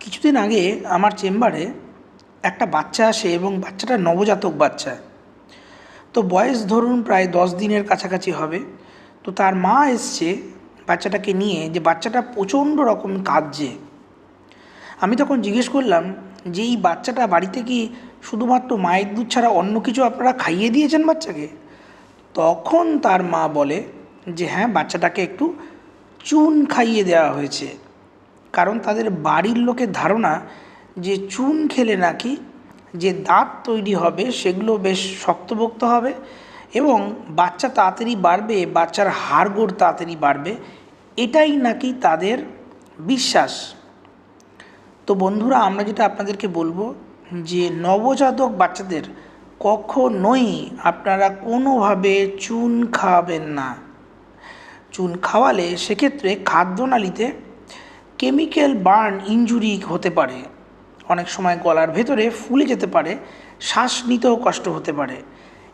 কিছুদিন আগে আমার চেম্বারে একটা বাচ্চা আসে এবং বাচ্চাটা নবজাতক বাচ্চা। তো বয়স ধরুন প্রায় দশ দিনের কাছাকাছি হবে। তো তার মা এসছে বাচ্চাটাকে নিয়ে যে বাচ্চাটা প্রচণ্ড রকম কাঁদছে। আমি তখন জিজ্ঞেস করলাম যে এই বাচ্চাটা বাড়িতে কি শুধুমাত্র মায়ের দুধ ছাড়া অন্য কিছু আপনারা খাইয়ে দিয়েছেন বাচ্চাকে? তখন তার মা বলে যে হ্যাঁ বাচ্চাটাকে একটু চুন খাইয়ে দেওয়া হয়েছে। কারণ তাদের বাড়ির লোকের ধারণা যে চুন খেলে নাকি যে দাঁত তৈরি হবে সেগুলো বেশ শক্তপোক্ত হবে এবং বাচ্চা তাড়াতাড়ি বাড়বে, বাচ্চার হাড়গোড় তাড়াতাড়ি বাড়বে, এটাই নাকি তাদের বিশ্বাস। তো বন্ধুরা, আমরা যেটা আপনাদেরকে বলব যে নবজাতক বাচ্চাদের কখনোই আপনারা কোনোভাবে চুন খাওয়াবেন না। চুন খাওয়ালে সেক্ষেত্রে খাদ্যনালীতে কেমিক্যাল বার্ন ইনজুরি হতে পারে। অনেক সময় গলার ভেতরে ফুলে যেতে পারে, শ্বাস নিতেও কষ্ট হতে পারে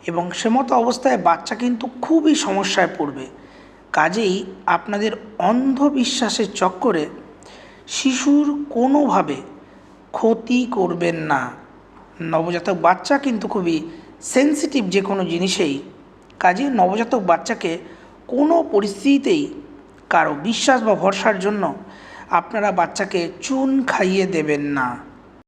এবং সে মতো অবস্থায় বাচ্চা কিন্তু খুবই সমস্যায় পড়বে। কাজেই আপনাদের অন্ধবিশ্বাসের চক্করে শিশুর কোনোভাবে ক্ষতি করবেন না। নবজাতক বাচ্চা কিন্তু খুবই সেন্সিটিভ যে কোনো জিনিসেই। কাজে নবজাতক বাচ্চাকে কোনো পরিস্থিতিতেই কারও বিশ্বাস বা ভরসার জন্য আপনারা বাচ্চাকে চুন খাইয়ে দেবেন না।